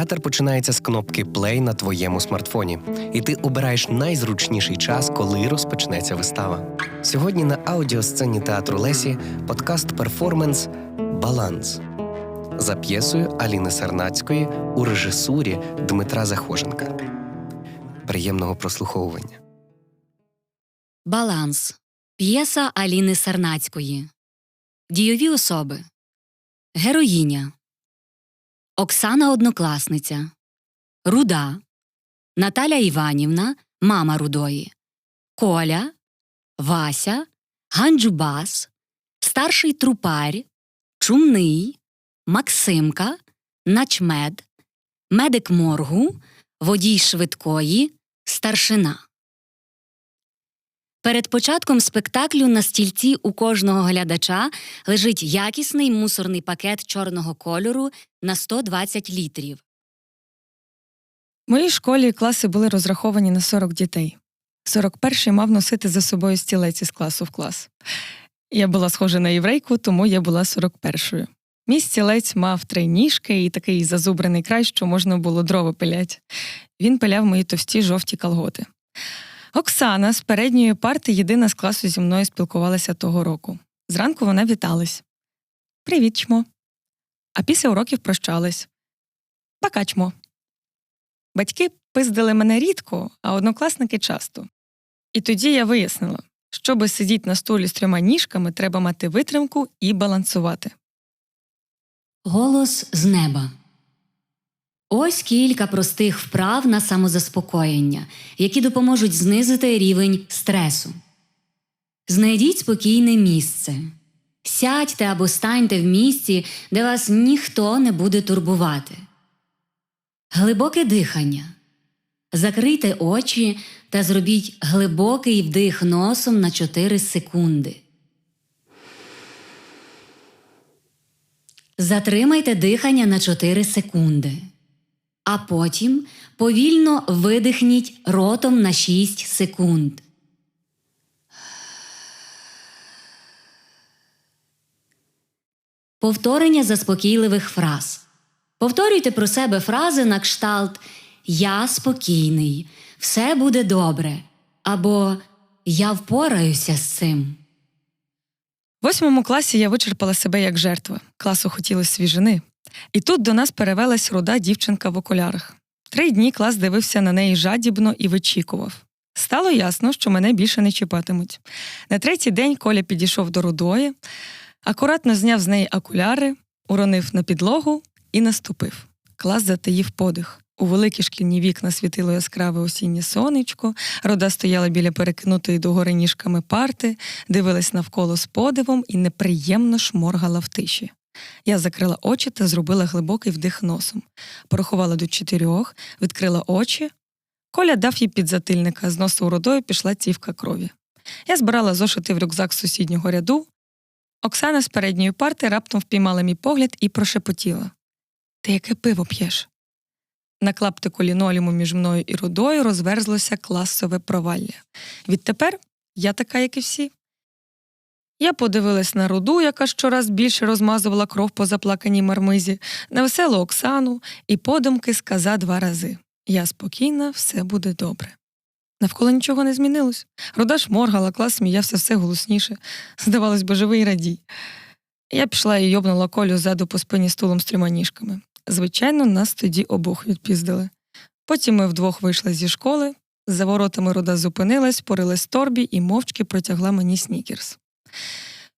Театр починається з кнопки Play на твоєму смартфоні, і ти обираєш найзручніший час, коли розпочнеться вистава. Сьогодні на аудіосцені театру Лесі подкаст перформанс Баланс за п'єсою Аліни Сарнацької у режисурі Дмитра Захоженка. Приємного прослуховування. Баланс. П'єса Аліни Сарнацької. Дійові особи. Героїня. Оксана Однокласниця. Руда. Наталя Іванівна, мама Рудої. Коля. Вася. Ганджубас. Старший трупарь. Чумний. Максимка. Начмед. Медик моргу. Водій швидкої. Старшина. Перед початком спектаклю на стільці у кожного глядача лежить якісний мусорний пакет чорного кольору на 120 літрів. В моїй школі класи були розраховані на 40 дітей. 41-й мав носити за собою стілець із класу в клас. Я була схожа на єврейку, тому я була 41-ю. Мій стілець мав три ніжки і такий зазубрений край, що можна було дрова пилять. Він пиляв мої товсті жовті колготи. Оксана з передньої парти єдина з класу зі мною спілкувалася того року. Зранку вона віталась. Привіт, чмо. А після уроків прощались. Пока, чмо. Батьки пиздили мене рідко, а однокласники часто. І тоді я вияснила, щоби сидіти на столі з трьома ніжками, треба мати витримку і балансувати. Голос з неба. Ось кілька простих вправ на самозаспокоєння, які допоможуть знизити рівень стресу. Знайдіть спокійне місце. Сядьте або станьте в місці, де вас ніхто не буде турбувати. Глибоке дихання. Закрийте очі та зробіть глибокий вдих носом на 4 секунди. Затримайте дихання на 4 секунди. А потім повільно видихніть ротом на 6 секунд. Повторення заспокійливих фраз. Повторюйте про себе фрази на кшталт Я спокійний, все буде добре або Я впораюся з цим. В восьмому класі я вичерпала себе як жертва. Класу хотілося свіжини. І тут до нас перевелась руда дівчинка в окулярах. Три дні клас дивився на неї жадібно і вичікував. Стало ясно, що мене більше не чіпатимуть. На третій день Коля підійшов до рудої, акуратно зняв з неї окуляри, уронив на підлогу і наступив. Клас затаїв подих. У великі шкільні вікна світило яскраве осіннє сонечко, рода стояла біля перекинутої догори ніжками парти, дивилась навколо з подивом і неприємно шморгала в тиші. Я закрила очі та зробила глибокий вдих носом, порахувала до чотирьох, відкрила очі. Коля дав їй підзатильника, з носу родою пішла цівка крові. Я збирала зошити в рюкзак сусіднього ряду. Оксана з передньої парти раптом впіймала мій погляд і прошепотіла: Ти яке пиво п'єш? На клаптику ліноліму між мною і рудою розверзлося класове провалля. Відтепер я така, як і всі. Я подивилась на руду, яка щораз більше розмазувала кров по заплаканій мармизі, на веселу Оксану і подумки сказа два рази Я спокійна, все буде добре. Навколо нічого не змінилось. Руда шморгала, клас сміявся все голосніше. Здавалось би, живий радій. Я пішла і йобнула колю ззаду по спині стулом з трьома ніжками. Звичайно, нас тоді обох відпіздили. Потім ми вдвох вийшли зі школи, за воротами руда зупинилась, порилась в торбі і мовчки протягла мені снікерс.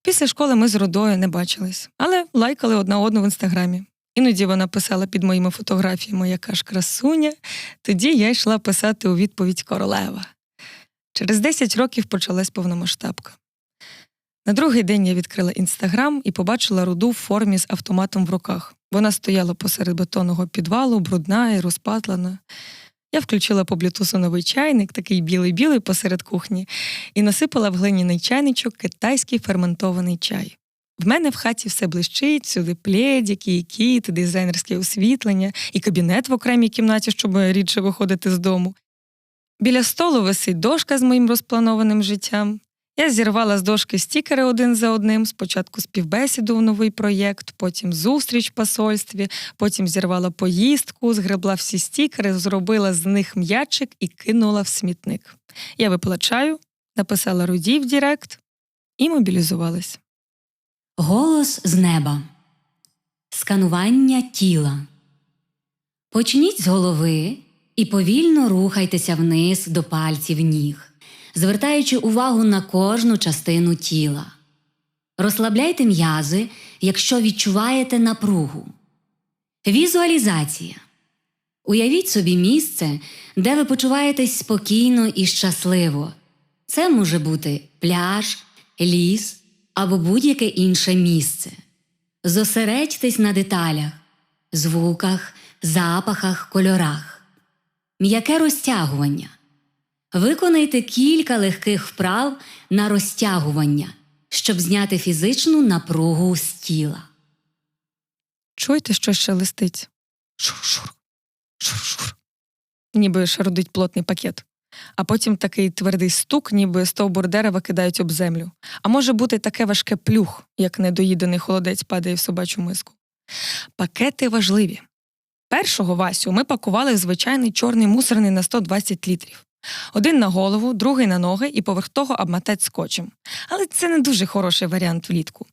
Після школи ми з родою не бачились, але лайкали одна одну в інстаграмі. Іноді вона писала під моїми фотографіями яка ж красуня, тоді я йшла писати у відповідь королева. Через 10 років почалась повномасштабка. На другий день я відкрила інстаграм і побачила руду в формі з автоматом в руках. Вона стояла посеред бетонного підвалу, брудна і розпатлана. Я включила по блютусу новий чайник, такий білий-білий посеред кухні, і насипала в глиняний чайничок китайський ферментований чай. В мене в хаті все блищить, сюди пледіки, і кіт, і дизайнерське освітлення, і кабінет в окремій кімнаті, щоб рідше виходити з дому. Біля столу висить дошка з моїм розпланованим життям. Я зірвала з дошки стікери один за одним. Спочатку співбесіду в новий проєкт, потім зустріч в посольстві, потім зірвала поїздку, згребла всі стікери, зробила з них м'ячик і кинула в смітник. Я випила чаю, написала Руді в Дірект і мобілізувалась. Голос з неба. Сканування тіла. Почніть з голови і повільно рухайтеся вниз до пальців ніг, звертаючи увагу на кожну частину тіла. Розслабляйте м'язи, якщо відчуваєте напругу. Візуалізація. Уявіть собі місце, де ви почуваєтесь спокійно і щасливо. Це може бути пляж, ліс або будь-яке інше місце. Зосередьтесь на деталях, звуках, запахах, кольорах. М'яке розтягування. Виконайте кілька легких вправ на розтягування, щоб зняти фізичну напругу з тіла. Чуєте, що шелестить? Шур-шур, шур-шур. Ніби шарудить плотний пакет. А потім такий твердий стук, ніби стовбур дерева кидають об землю. А може бути таке важке плюх, як недоїдений холодець падає в собачу миску. Пакети важливі. Першого Васю ми пакували в звичайний чорний мусорний на 120 літрів. Один на голову, другий на ноги і поверх того обмотать скотчем. Але це не дуже хороший варіант влітку.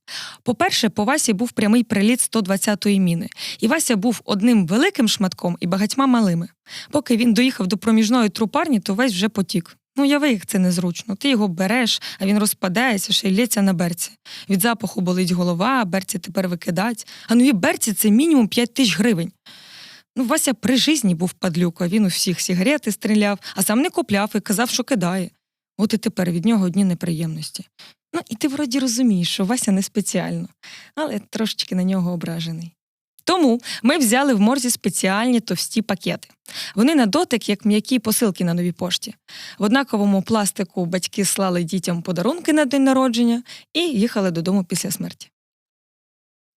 По-перше, по Васі був прямий приліт 120-ї міни, і Вася був одним великим шматком і багатьма малими. Поки він доїхав до проміжної трупарні, то весь вже потік. Ну, яви, як це незручно. Ти його береш, а він розпадається, ще й лється на берці. Від запаху болить голова, берці тепер викидать. А нові берці це мінімум 5 тисяч гривень. Ну, Вася при житті був падлюка, він у всіх сігарети стріляв, а сам не купляв і казав, що кидає. От і тепер від нього одні неприємності. Ну, і ти вроді розумієш, що Вася не спеціально, але трошечки на нього ображений. Тому ми взяли в морзі спеціальні товсті пакети. Вони на дотик, як м'які посилки на новій пошті. В однаковому пластику батьки слали дітям подарунки на день народження і їхали додому після смерті.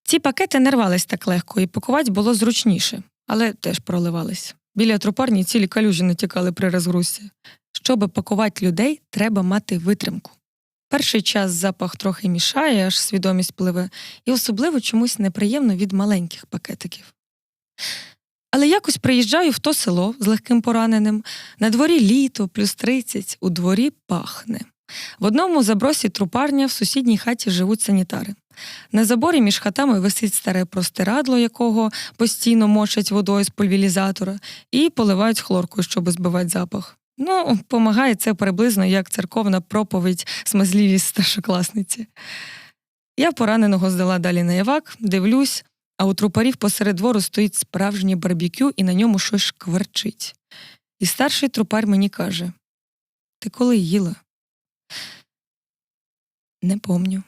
Ці пакети не рвались так легко, і пакувати було зручніше, але теж проливались. Біля трупарні цілі калюжі натікали при розгрузці. Щоб пакувати людей, треба мати витримку. Перший час запах трохи мішає, аж свідомість пливе, і особливо чомусь неприємно від маленьких пакетиків. Але якось приїжджаю в то село з легким пораненим, на дворі літо, плюс 30, у дворі пахне. В одному забросі трупарня, в сусідній хаті живуть санітари. На заборі між хатами висить старе простирадло, якого постійно мочать водою з пульвілізатора, і поливають хлоркою, щоб збивати запах. Ну, помагає це приблизно як церковна проповідь смазливість старшокласниці. Я пораненого здала далі на явак, дивлюсь, а у трупарів посеред двору стоїть справжнє барбекю і на ньому щось шкварчить. І старший трупар мені каже: Ти коли їла? Не помню.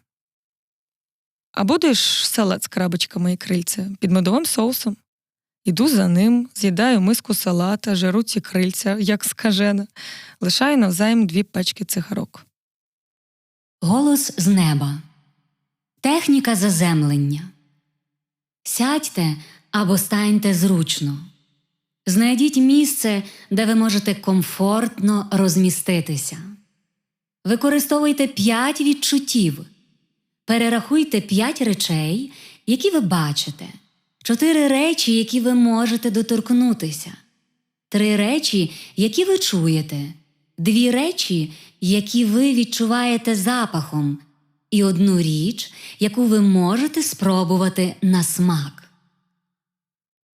А будеш салат з крабочками і крильця під медовим соусом? Іду за ним, з'їдаю миску салата, жару ці крильця, як скажена, лишаю навзаєм дві пачки цигарок. Голос з неба. Техніка заземлення. Сядьте або станьте зручно. Знайдіть місце, де ви можете комфортно розміститися. Використовуйте п'ять відчуттів. Перерахуйте п'ять речей, які ви бачите, чотири речі, які ви можете доторкнутися, три речі, які ви чуєте, дві речі, які ви відчуваєте запахом, і одну річ, яку ви можете спробувати на смак.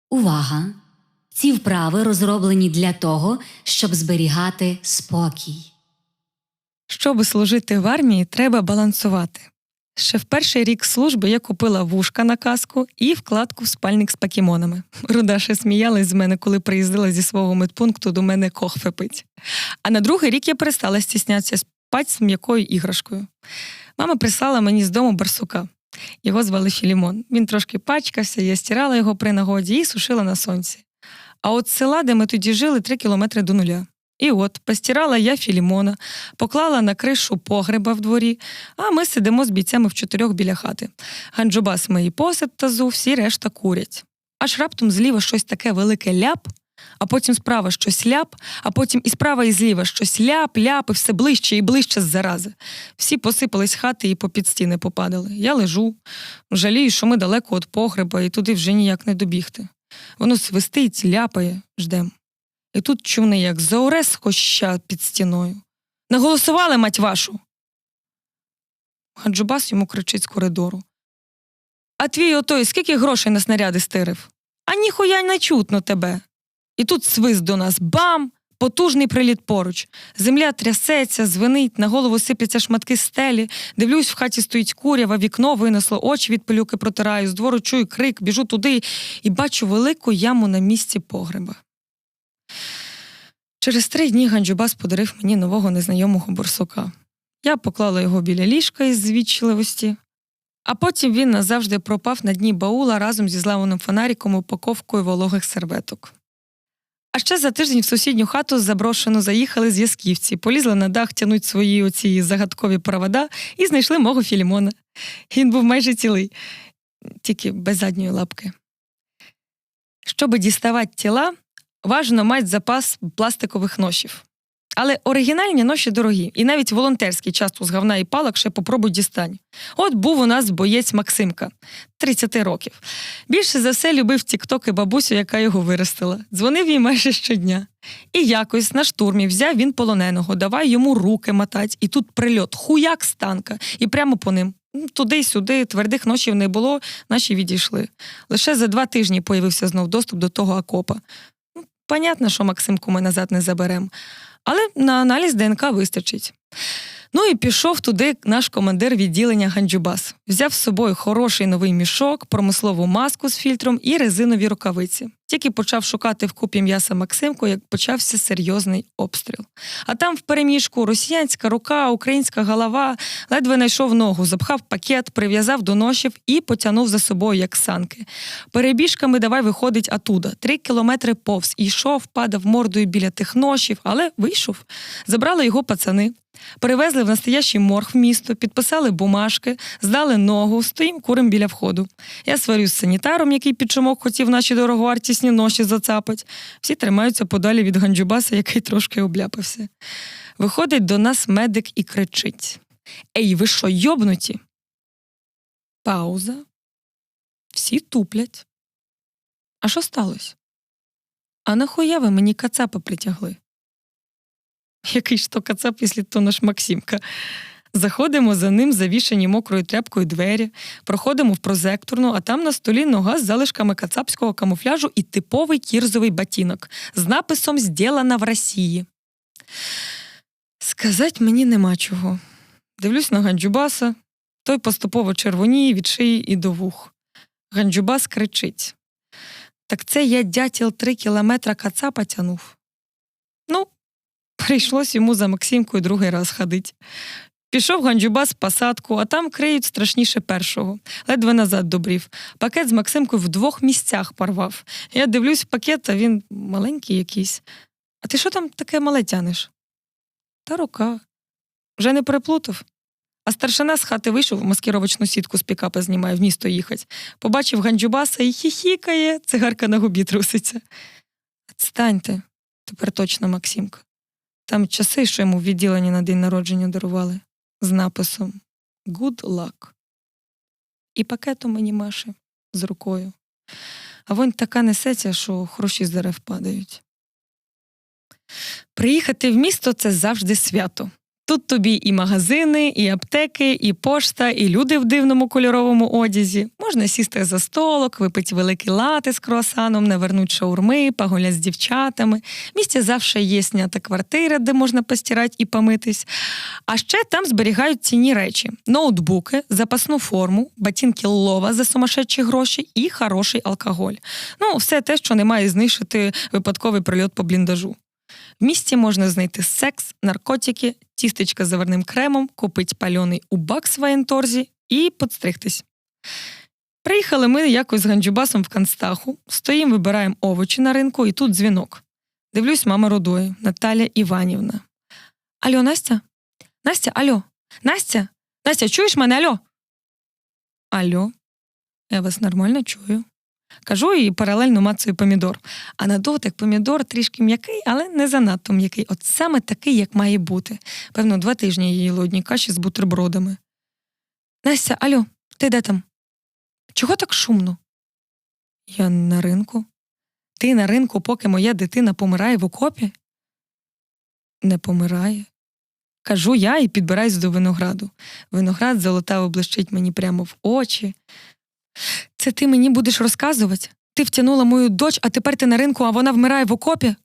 Увага! Ці вправи розроблені для того, щоб зберігати спокій. Щоби служити в армії, треба балансувати. Ще в перший рік служби я купила вушка на каску і вкладку в спальник з покемонами. Руда ще сміялась з мене, коли приїздила зі свого медпункту до мене кохфе пить. А на другий рік я перестала стіснятися спати з м'якою іграшкою. Мама прислала мені з дому барсука. Його звали Філімон. Він трошки пачкався, я стирала його при нагоді і сушила на сонці. А от села, де ми тоді жили, три кілометри до нуля. І от постирала я Філімона, поклала на кришу погреба в дворі, а ми сидимо з бійцями в чотирьох біля хати. Ганджубас мої посад тазу, всі решта курять. Аж раптом зліва щось таке велике ляп, А потім справа щось ляп, а потім і справа, і зліва щось ляп, ляп, і все ближче і ближче з зарази. Всі посипались хати і попід стіни попадали. Я лежу, жалію, що ми далеко від погреба, і туди вже ніяк не добігти. Воно свистить, ляпає, ждем. І тут чуни, як заоре з хоща під стіною. Не голосували, мать вашу. Хаджубас йому кричить з коридору. А твій отой скільки грошей на снаряди стирив? А ніхуя не чутно тебе. І тут свист до нас бам! Потужний приліт поруч. Земля трясеться, звенить, на голову сипляться шматки стелі. Дивлюсь, в хаті стоїть курява, вікно винесло, очі від пилюки протираю, з двору чую крик, біжу туди і бачу велику яму на місці погреба. Через три дні Ганджубас подарив мені нового незнайомого борсука. Я поклала його біля ліжка із звічливості, а потім він назавжди пропав на дні баула разом зі зламаним фонариком упаковкою вологих серветок. А ще за тиждень в сусідню хату заброшену заїхали зв'язківці, полізли на дах тянуть свої оці загадкові провода і знайшли мого Філімона. Він був майже цілий, тільки без задньої лапки. Щоб діставати тіла, важно мати запас пластикових ношів. Але оригінальні ноші дорогі, і навіть волонтерські часто з говна і палок ще попробуй дістань. От був у нас боєць Максимка, 30 років. Більше за все любив тікток і бабусю, яка його виростила. Дзвонив їй майже щодня. І якось на штурмі взяв він полоненого, давай йому руки мотать, і тут прильот, хуяк з танка, і прямо по ним. Ну, Туди-сюди, твердих ношів не було, наші відійшли. Лише за два тижні появився знов доступ до того окопа. Понятно, що Максимку ми назад не заберемо. Але на аналіз ДНК вистачить. Ну і пішов туди наш командир відділення Ганджубас. Взяв з собою хороший новий мішок, промислову маску з фільтром і резинові рукавиці. Тільки почав шукати в купі м'яса Максимку, як почався серйозний обстріл. А там в переміжку росіянська рука, українська голова, ледве знайшов ногу, запхав пакет, прив'язав до ношів і потягнув за собою, як санки. Перебіжками давай виходить атуда. Три кілометри повз. Йшов, падав мордою біля тих ношів, але вийшов. Забрали його пацани. Перевезли в настоящий морг в місто, підписали бумажки, здали ногу, стоїм курим біля входу. Я сварю з санітаром, який під шумок хотів наші дороговартісні ноші зацапать. Всі тримаються подалі від Ганджубаса, який трошки обляпався. Виходить до нас медик і кричить: Ей, ви що, йобнуті? Пауза. Всі туплять. А що сталося? А нахуя ви мені кацапа притягли? Який ж то кацап, якщо то наш Максимка. Заходимо за ним, завішані мокрою тряпкою двері, проходимо в прозекторну, а там на столі нога з залишками кацапського камуфляжу і типовий кірзовий батінок з написом «Здєлана в Росії. Сказать мені нема чого. Дивлюсь на Ганджубаса, той поступово червоніє від шиї і до вух. Ганджубас кричить: Так це я дятел три кілометра кацапа тянув. Прийшлось йому за Максимкою другий раз ходить. Пішов Ганджубас посадку, а там криють страшніше першого. Ледве назад добрів. Пакет з Максимкою в двох місцях порвав. Я дивлюсь пакет, а він маленький якийсь. А ти що там таке мале тянеш? Та рука. Вже не переплутав. А старшина з хати вийшов, маскировочну сітку з пікапа знімає, в місто їхать. Побачив Ганджубаса і хіхікає, цигарка на губі труситься. Отстаньте, тепер точно Максимка. Там часи, що йому в відділенні на день народження дарували, з написом Good luck. І пакетом мені Маші з рукою. А вонь така несеться, що гроші з дерев падають. Приїхати в місто це завжди свято. Тут тобі і магазини, і аптеки, і пошта, і люди в дивному кольоровому одязі. Можна сісти за столок, випити великий лати з круасаном, навернуть шаурми, погулять з дівчатами. В місті завжди є снята квартира, де можна постирати і помитись. А ще там зберігають цінні речі: ноутбуки, запасну форму, ботинки лова за сумасшедші гроші і хороший алкоголь. Ну, все те, що не має знищити випадковий прильот по бліндажу. В місті можна знайти секс, наркотики, тістечка з заварним кремом, купити пальоний убак в воєнторзі і подстригтись. Приїхали ми якось з Ганджубасом в Канстаху, стоїмо, вибираємо овочі на ринку, і тут дзвінок. Дивлюсь, мама родою, Наталя Іванівна. Алло, Настя? Настя, алло, Настя? Настя, чуєш мене? Алло? Алло, я вас нормально чую. Кажу і паралельно мацаю помідор. А на дотик помідор трішки м'який, але не занадто м'який. От саме такий, як має бути. Певно, два тижні я їла одні каші з бутербродами. Настя, алло, ти де там? Чого так шумно? Я на ринку. Ти на ринку, поки моя дитина помирає в окопі? Не помирає. Кажу я і підбираюсь до винограду. Виноград золотаво блищить мені прямо в очі. Це ти мені будеш розказувати? Ти втягнула мою доч, а тепер ти на ринку, а вона вмирає в окопі.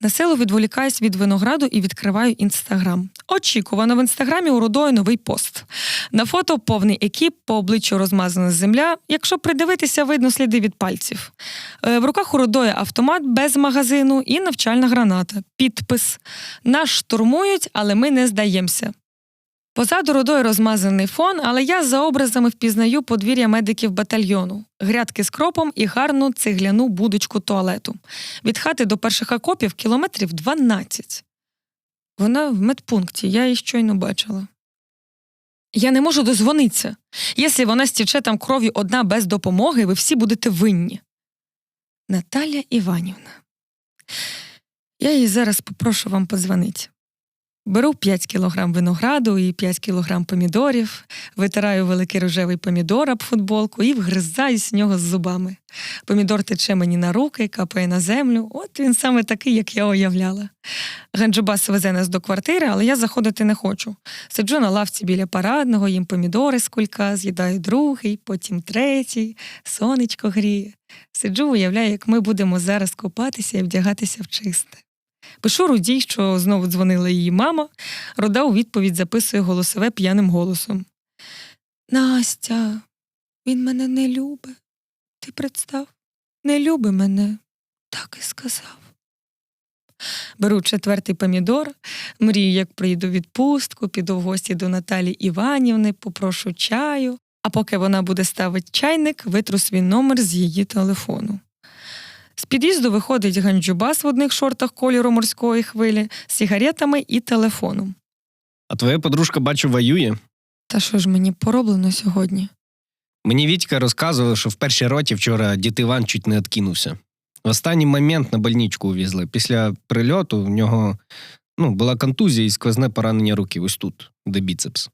На село відволікаюсь від винограду і відкриваю інстаграм. Очікувано в інстаграмі уродою новий пост. На фото повний екіп, по обличчю розмазана земля. Якщо придивитися, видно сліди від пальців. Е, В руках у Родої автомат без магазину і навчальна граната. Підпис: Нас штурмують, але ми не здаємося. Позаду Родої розмазаний фон, але я за образами впізнаю подвір'я медиків батальйону, грядки з кропом і гарну цегляну будочку туалету. Від хати до перших окопів кілометрів 12. Вона в медпункті, я її щойно бачила. Я не можу дозвонитися. Якщо вона стіче там кров'ю одна без допомоги, ви всі будете винні. Наталя Іванівна. Я її зараз попрошу вам подзвонити. Беру 5 кілограм винограду і 5 кілограм помідорів, витираю великий рожевий помідор об футболку і вгризаюсь в нього з зубами. Помідор тече мені на руки, капає на землю. От він саме такий, як я уявляла. Ганджубас везе нас до квартири, але я заходити не хочу. Сиджу на лавці біля парадного, їм помідори з кулька, з'їдаю другий, потім третій, сонечко гріє. Сиджу, уявляю, як ми будемо зараз купатися і вдягатися в чисте. Пишу Рудій, що знову дзвонила її мама. Рода у відповідь записує голосове п'яним голосом. Настя, він мене не любить. Ти представ, не люби мене, так і сказав. Беру четвертий помідор, мрію, як прийду відпустку, піду в гості до Наталі Іванівни, попрошу чаю, а поки вона буде ставити чайник, витру свій номер з її телефону. З під'їзду виходить ганджубас в одних шортах кольору морської хвилі, з сигаретами і телефоном. А твоя подружка, бачу, воює. Та що ж мені пороблено сьогодні? Мені Вітька розказував, що в першій роті вчора дід Іван чуть не откинувся. В останній момент на больничку увізли. Після прильоту в нього ну, була контузія і сквозне поранення руки, ось тут, де біцепс.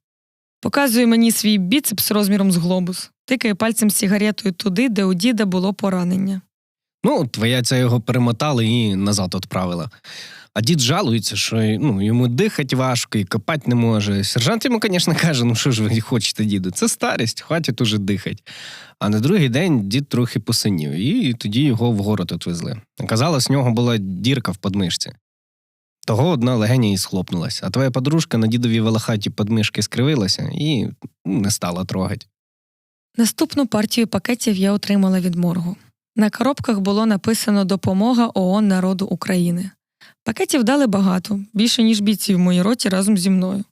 Показує мені свій біцепс розміром з глобус, тикає пальцем з сигаретою туди, де у діда було поранення. Ну, твоя ця його перемотала і назад відправила. А дід жалується, що ну, йому дихати важко і копати не може. Сержант йому, звісно, каже: ну що ж ви хочете, діду? Це старість, хватить уже дихати. А на другий день дід трохи посинів, і тоді його в город відвезли. Оказалось, в нього була дірка в подмишці. Того одна легеня і схлопнулась, а твоя подружка на дідовій волохаті подмишки скривилася і ну, не стала трогати. Наступну партію пакетів я отримала від моргу. На коробках було написано Допомога ООН народу України. Пакетів дали багато, більше, ніж бійців в моїй роті разом зі мною.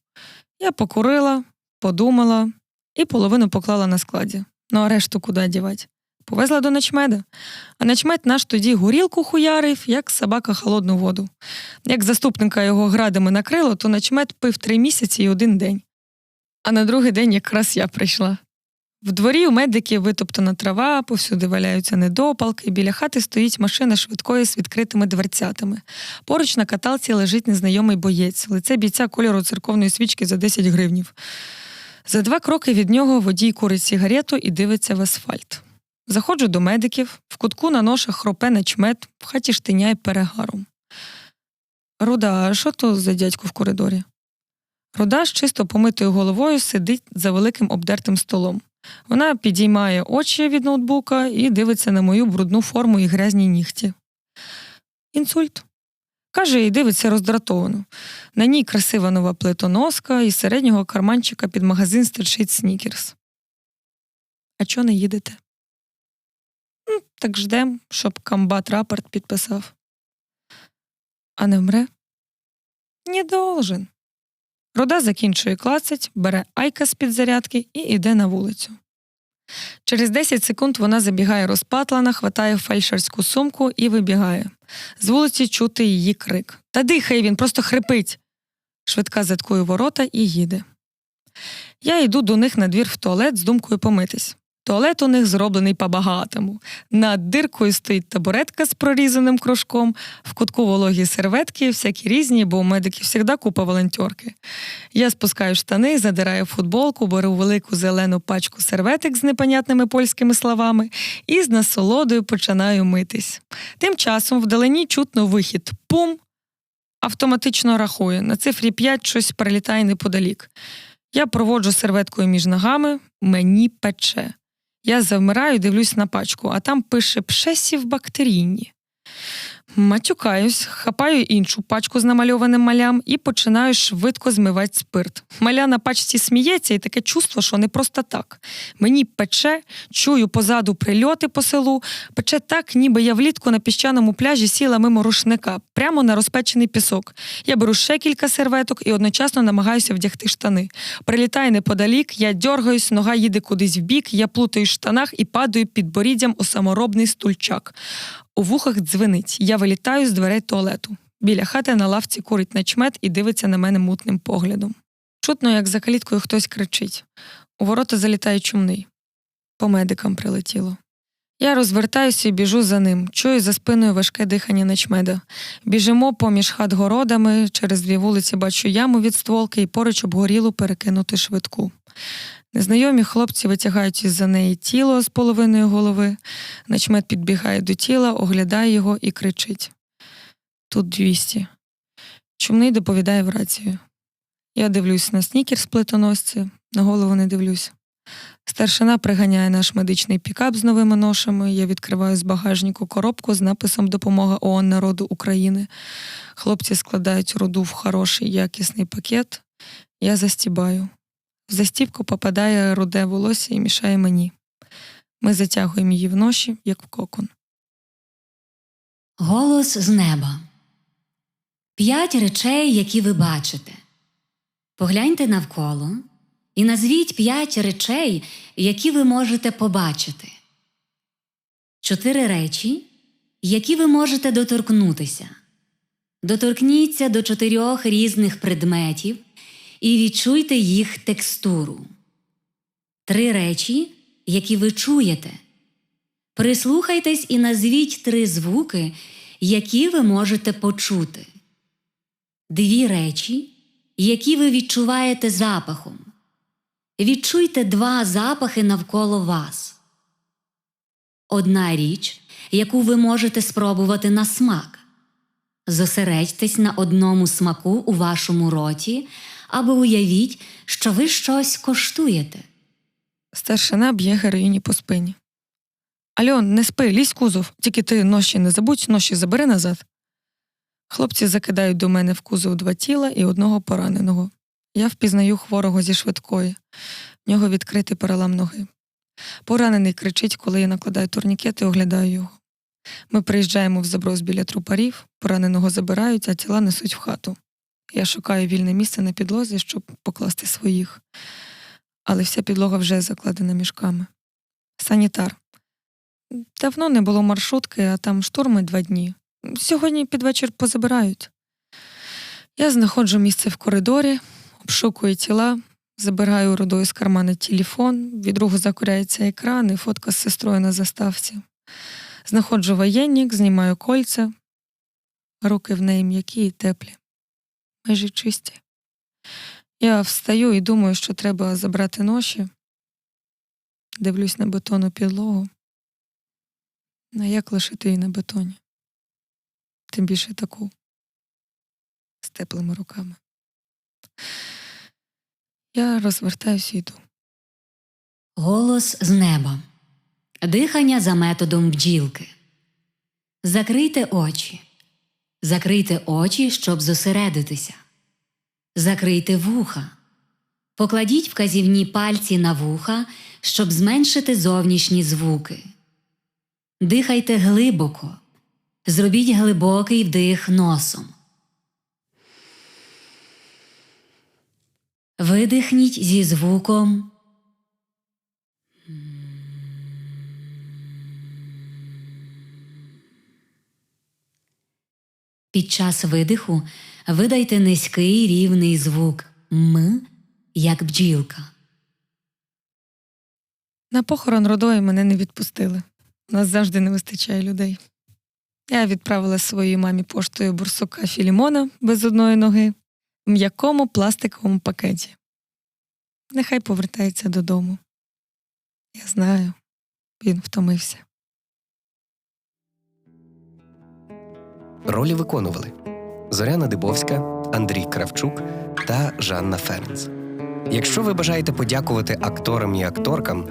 Я покурила, подумала і половину поклала на складі. Ну а решту куди дівати? Повезла до начмеда. А начмед наш тоді горілку хуярив, як собака холодну воду. Як заступника його градами накрило, то начмед пив три місяці і один день. А на другий день якраз я прийшла. В дворі у медиків витоптана трава, повсюди валяються недопалки, біля хати стоїть машина швидкої з відкритими дверцятами. Поруч на каталці лежить незнайомий боєць, лице бійця кольору церковної свічки за 10 гривнів. За два кроки від нього водій курить сигарету і дивиться в асфальт. Заходжу до медиків, в кутку на ношах хропе начмет, в хаті штиняє перегаром. Руда, а що то за дядько в коридорі? Руда з чисто помитою головою сидить за великим обдертим столом. Вона підіймає очі від ноутбука і дивиться на мою брудну форму і грязні нігті. Інсульт. Каже і дивиться роздратовано. На ній красива нова плитоноска, і середнього карманчика під магазин стирчить снікерс. А чо не їдете? «М, Так ждем, щоб комбат рапорт підписав. А не вмре? Не должен. Руда закінчує клацать, бере айка з під зарядки і йде на вулицю. Через 10 секунд вона забігає розпатлана, хватає фельдшерську сумку і вибігає. З вулиці чути її крик. Та дихай він, просто хрипить. Швидка заткує ворота і їде. Я йду до них на двір в туалет з думкою помитись. Туалет у них зроблений по-багатому. Над диркою стоїть табуретка з прорізаним кружком, в кутку вологі серветки, всякі різні, бо у медиків завжди купа волонтерки. Я спускаю штани, задираю футболку, беру велику зелену пачку серветок з непонятними польськими словами і з насолодою починаю митись. Тим часом вдалині чутно вихід пум. Автоматично рахує. На цифрі 5 щось прилітає неподалік. Я проводжу серветкою між ногами, мені пече. Я завмираю, дивлюсь на пачку, а там пише пшесів бактерійні. Матюкаюсь, хапаю іншу пачку з намальованим малям і починаю швидко змивати спирт. Маля на пачці сміється, і таке чувство, що не просто так. Мені пече, чую позаду прильоти по селу, пече так, ніби я влітку на піщаному пляжі сіла мимо рушника, прямо на розпечений пісок. Я беру ще кілька серветок і одночасно намагаюся вдягти штани. Прилітає неподалік, я дьоргаюсь, нога їде кудись вбік, я плутаю в штанах і падаю під боріддям у саморобний стульчак. У вухах дзвенить. Я вилітаю з дверей туалету. Біля хати на лавці курить начмет і дивиться на мене мутним поглядом. Чутно, як за каліткою хтось кричить. У ворота залітає чумний. По медикам прилетіло. Я розвертаюся і біжу за ним. Чую за спиною важке дихання начмеда. Біжимо поміж хат городами, через дві вулиці бачу яму від стволки і поруч обгорілу перекинути швидку. Незнайомі хлопці витягають із за неї тіло з половиною голови. Начмет підбігає до тіла, оглядає його і кричить: Тут 200. Чумний доповідає в рацію. Я дивлюсь на снікер з плитоносці, на голову не дивлюсь. Старшина приганяє наш медичний пікап з новими ношами. Я відкриваю з багажнику коробку з написом Допомога ООН народу України. Хлопці складають руду в хороший якісний пакет. Я застібаю. В застібку попадає руде волосся і мішає мені. Ми затягуємо її в ноші, як в кокон. Голос з неба. П'ять речей, які ви бачите. Погляньте навколо і назвіть п'ять речей, які ви можете побачити. Чотири речі, які ви можете доторкнутися. Доторкніться до чотирьох різних предметів і відчуйте їх текстуру. Три речі, які ви чуєте. Прислухайтесь і назвіть три звуки, які ви можете почути. Дві речі, які ви відчуваєте запахом. Відчуйте два запахи навколо вас. Одна річ, яку ви можете спробувати на смак. Зосередьтесь на одному смаку у вашому роті або уявіть, що ви щось коштуєте. Старшина б'є героїні по спині. Альон, не спи, лізь кузов, тільки ти ноші не забудь, ноші забери назад. Хлопці закидають до мене в кузов два тіла і одного пораненого. Я впізнаю хворого зі швидкої. В нього відкритий перелам ноги. Поранений кричить, коли я накладаю турнікет і оглядаю його. Ми приїжджаємо в заброс біля трупарів, пораненого забирають, а тіла несуть в хату. Я шукаю вільне місце на підлозі, щоб покласти своїх. Але вся підлога вже закладена мішками. Санітар. Давно не було маршрутки, а там штурми два дні. Сьогодні під вечір позабирають. Я знаходжу місце в коридорі, обшукую тіла, забираю рудою з кармана телефон, від другу закуряється екран і фотка з сестрою на заставці. Знаходжу воєнник, знімаю кольця, руки в неї м'які і теплі, майже чисті. Я встаю і думаю, що треба забрати ноші. Дивлюсь на бетонну підлогу. А як лишити її на бетоні? Тим більше таку з теплими руками. Я розвертаюся і йду. Голос з неба. Дихання за методом бджілки. Закрийте очі. Закрийте очі, щоб зосередитися. Закрийте вуха. Покладіть вказівні пальці на вуха, щоб зменшити зовнішні звуки. Дихайте глибоко. Зробіть глибокий вдих носом. Видихніть зі звуком. Під час видиху видайте низький рівний звук М, як бджілка. На похорон родої мене не відпустили. У нас завжди не вистачає людей. Я відправила своїй мамі поштою бурсука Філімона без одної ноги в м'якому пластиковому пакеті. Нехай повертається додому. Я знаю, він втомився. Ролі виконували Зоряна Дибовська, Андрій Кравчук та Жанна Ференц. Якщо ви бажаєте подякувати акторам і акторкам,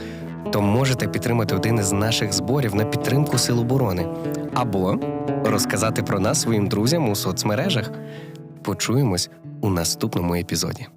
то можете підтримати один із наших зборів на підтримку Сил оборони або розказати про нас своїм друзям у соцмережах. Почуємось у наступному епізоді.